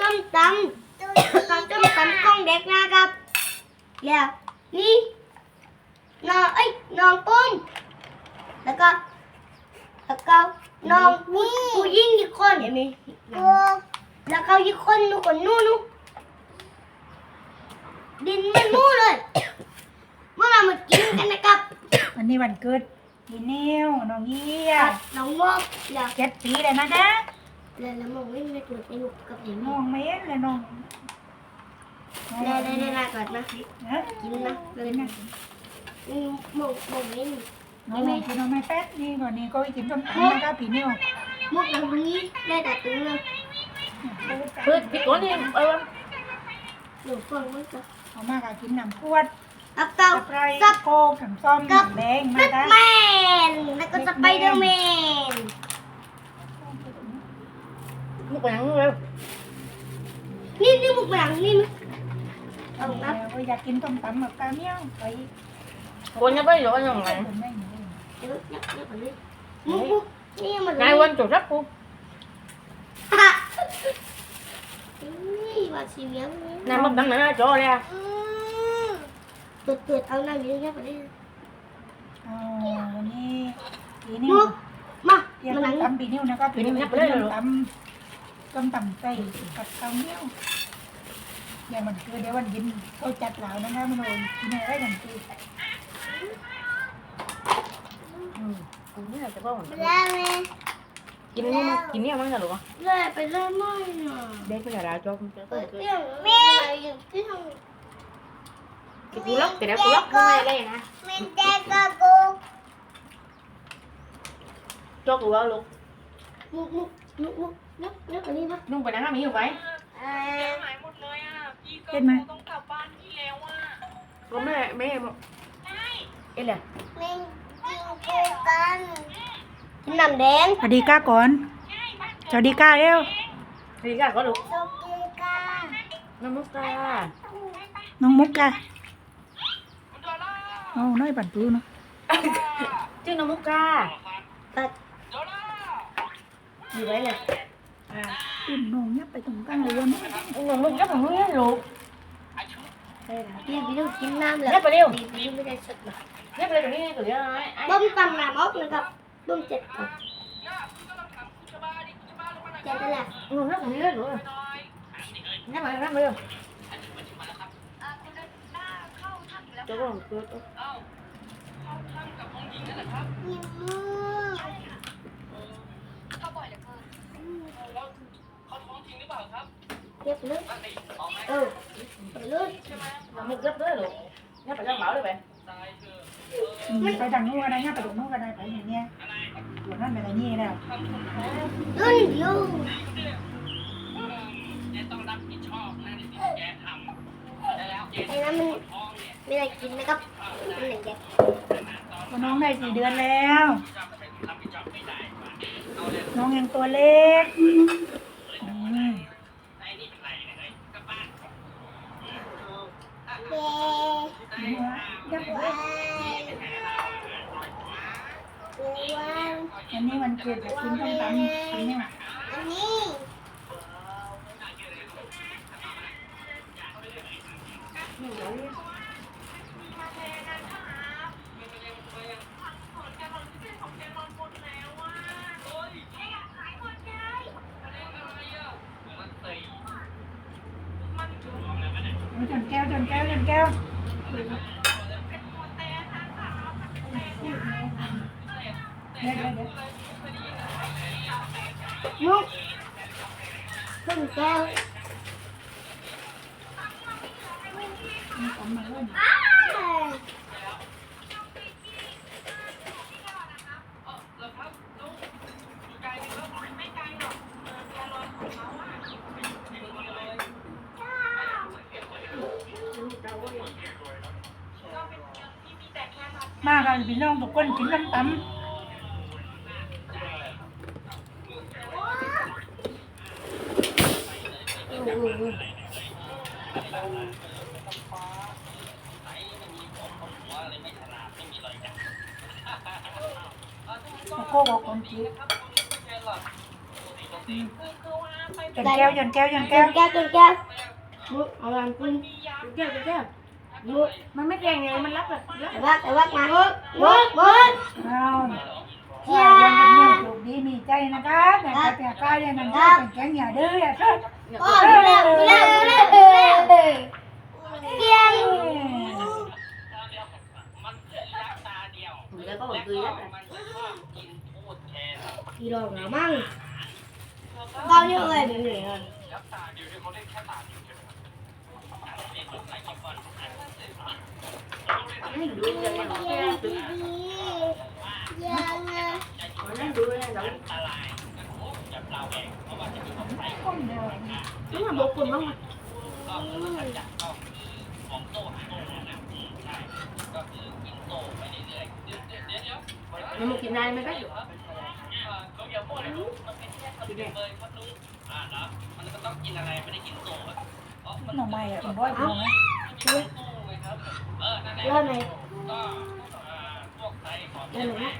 ต้มตำข้าวต้มตำกล้องเด็กนะครับ แล้วนี่น้องเอ้ยน้องปุ้มแล้วก็แล้วก็น้องผู้ผู้หญิงอีกคนเห็นไหมแล้วก็อีกคนนู่นคนนู่นนู่นดินไม่มู่เลยเมื่อเรามากินกันนะครับวันนี้วันเกิดพี่นิวน้องเยี่ยน้องมอกแล้วเจ็ดปีเลยนะคะ แล้วน้องมอกไม่ได้เกิดในลูกกับเด็กน้องเมนเลยน้องได้ได้ได้ได้ก่อนนะนะกินนะเลยนะอืมมอกมอกไม่มีน้องเมนกินน้องไม่แป๊ดนี่ก่อนนี้ก็ไปกินต้มตำนะคะพี่นิวมอกตรงนี้ได้แต่ตรงนั้นเฮ้ยพี่ก้อนนี่เออหนูฟังมันจะเอามากะกินน้ำขวดอัพเต้าตะไคร้ซับโคกน้ำส้มน้ำแดงแบมาทคะแมนแล้วก็สไปเดอร์แมน มุกไปยังเลยนี่นี่มุกหลังนี่นะเอาแล้วอยากกินต้มตำกับกาเมียวไปคนยังไม่รู้ยังไงคนไม่หนีเดี๋ยวเดี๋ยวเดี๋ยวก่อนเลยมุกมุกนี่มันนายวันจุดรับกูฮะนี่ว่าสีเหลืองเลยนายมันดังนั้นจอเลยอะอืมเปิดเปิดเอาหน้าเลี้ยงแค่ไปเลยอ๋อวันนี้พี่นิวมุกมาเตรียมมาหลัง ตำปีนิ้วนะครับปีนิ้วไปเลยตำต้มตำไก่กับข้าวเหนียวอย่ามันคือเดี๋ยววันยินเขาจัดเหล่านะคะมันโดนกินอะไรกันคืออืมอันนี้จะพ่อผมแล้วไหมกินนี่กินนี่มั้งจะหรอเลยไปเลยไม่น่ะเด็กไม่อยากจะจอมจะเปิเปิดดเรื่องแม่อยู่ที่ห้องกูล็อกแต่แล้วกูล็อกไม่เลยนะมันแดกกะกูจอกูว่าลูกมุก มุกมุกมุกนึกนึกอันนี้นะนุ่งไปนั่งมีอยู่ไหมอ่าหายหมดเลยอะ พี่ก็เห็นไหมต้องกลับบ้านพี่แล้วอะก็แม่แม่เอ๊ะเลยแม่งกินกูกันกินน้ำแดงสวัสดีก้าก่อนสวัสดีก้าเร็วดีกันก็ลูกโซกิกาน้ำมุกตาน้องมุกก้าโอ้น้อยปั่นปื้เนาะชื่อน้ำมุกตาตัดอยู่ไว้เลยปุ่นน้องยับไปตรงกลางเลยวันนี้น้ำมุกยับของมึงเนี่ยลูกพี่พี่ต้องกินน้ำแล้วยับไปเร็วพี่พี่ไม่ได้ สดนะยับไปเลยตรงนี้ตัวเดียวไอ้ไอ้ต้มตำน้ำออกนะครับต้มเจ็ดก่อนเจ็ดนั่นแหละ หนูยับของนี้เลยหนูยับไปยับไปเร็วจะก็เกิด ยิ้มมือ เก็บเลยเออไปเลยน้ำมุกยับเลยลูกยับไปยับเบาเลยไปไปทางนู้นก็ได้เนี่ยไปตรงนู้นก็ได้ไปอย่างเงี้ยอยู่นั่นไปไหนนี่แล้วรุ่นอยู่ไอ้นั้นมันไม่ได้กินนะครับมันหนึ่งแกน้องได้สี่เดือนแล้ว น้องยังตัวเล็กอืม เย้ ยับไป ว้าวว้าว อันนี้วันเกิดจะกินต้มตำอันนี้อันนี้เอ จนแก้วจนแก้วจนแก้วมุกขึ้นแก้ว มากันพี่น้องทุกคนกินต้มตำโกโก้บอกคนจีนคือคือว่าไปจนแก้วจนแก้วจนแก้วนแก้วจนแก้วเอาลังกินมียาแก้วแก้ว มุกมันไม่แกงไงมันรับแบบรับแต่ว่าแต่ว่ามามุกมุกมุกเอาว่ายังเป็นเนี่ยถูกดีมีใจนะคะแต่ถ้าแต่ก้าวเนี่ยนั่นก็เป็นแก๊งอย่าดื้ออย่าเถิดโอ้ดูเร็วดูเร็วดูเร็วดูเร็วเกียงมันเกิดรักตาเดียวผมจะก็บอกคือยัดมันชอบกินพูดแทนกี่ดอกหนามั่งก้าวเยอะเลยเดี๋ยวนี้รักตาเดียวที่เขาเล่นแค่ตาเดียวใช่ไหมครับเล่นลูกไหนกี่คน นั่นดูเลยนะแก้วตึงยังไงนั่นดูเลยนะอันตรายจับเราเองเพราะว่าจะมีคนไปคนเดียวนี่มันบอกคุณบ้างก็คือจับก็คือของโต้โต้นะใช่ก็คือกินโต้ไปเรื่อยๆเดี๋ยวเดี๋ยวเดี๋ยวเดี๋ยวมันมากินได้ไหมได้เขาอย่าพูดเลยมันเป็นแค่คำเดียวเลยครับลุงอ่าเนาะมันก็ต้องกินอะไรไม่ได้กินโต้เพราะมันหน่อไม้อะเป็นร้อยพวงไหม กินโต้ไงครับ เออนั่นและเริ่มไหมก็พวกไทยของเริ่มไหมน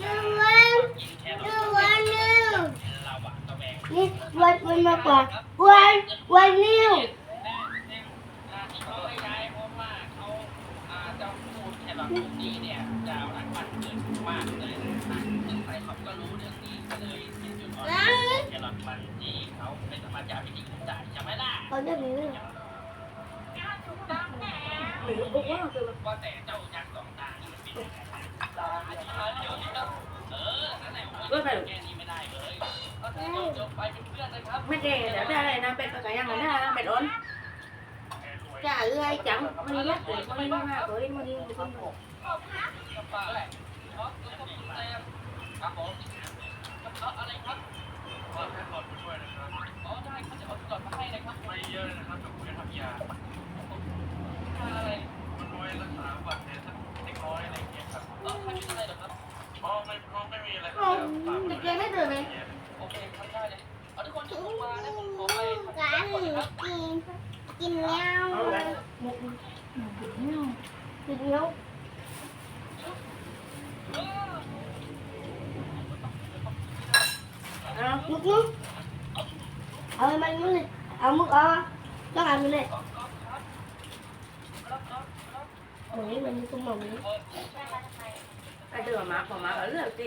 หนึ่งวันนแค่หนึ่งวันหนึ่งเราอะตะแบงนี่วันวันมากกว่าวันวันนิ้วเขาจะพูดแค่แบบนี้เนี่ยจะรักวันเกิดมากเลยนะซึ่งไซคอนก็รู้เรื่องนี้ก็เลยเป็นจุดอ่อนแค่แบบมันที่เขาเป็นธรรมาติพิธีของจ่ายใช่ไหมล่ะเขาจะมีหรือบอกว่าคือ ว่าแต่เจ้ายักษ์สองตานี่มันเป็นยังไงตาเดียวนี่ก็เออนั่นแหละก็ใส่แค่นี้ไม่ได้เลยก็จะจบไปเป็นเพื่อนนะครับไม่แกงแต่ได้อะไรนะเป็ดกระยังไงนะเป็ดอ้นจ่าเอ้ยจังมันยัดเลยมันมากเลยมันมันกับปลาแหละเพราะแล้วก็คุณแซมครับผมอะไรครับขอแค่ขอช่วยนะครับอ๋อได้เขาจะเอาจอดมาให้นะครับไม่เยอะนะครับกับคุณทำยา มีอะไรครับฝากเด็กไม่ตื่นเลยโอเคทำได้เลยเอาทุกคนที่ลงมานะผมขอไปการกินกินแล้วมุกเนี่ยกินแล้วมุกมุกเอาไปมันเลยเอามุกเอาต้องเอามันเลยโอ้ยมันมีตุ้มหมองนี้ไอ้เดือมาขอมาก็เลือกสิ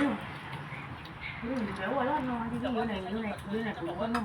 อบไม่ได้อะอืมแล้วว่าร้อนนอนที่อยู่ไหนอยู่ไหนอยู่ไหนกูก็นอน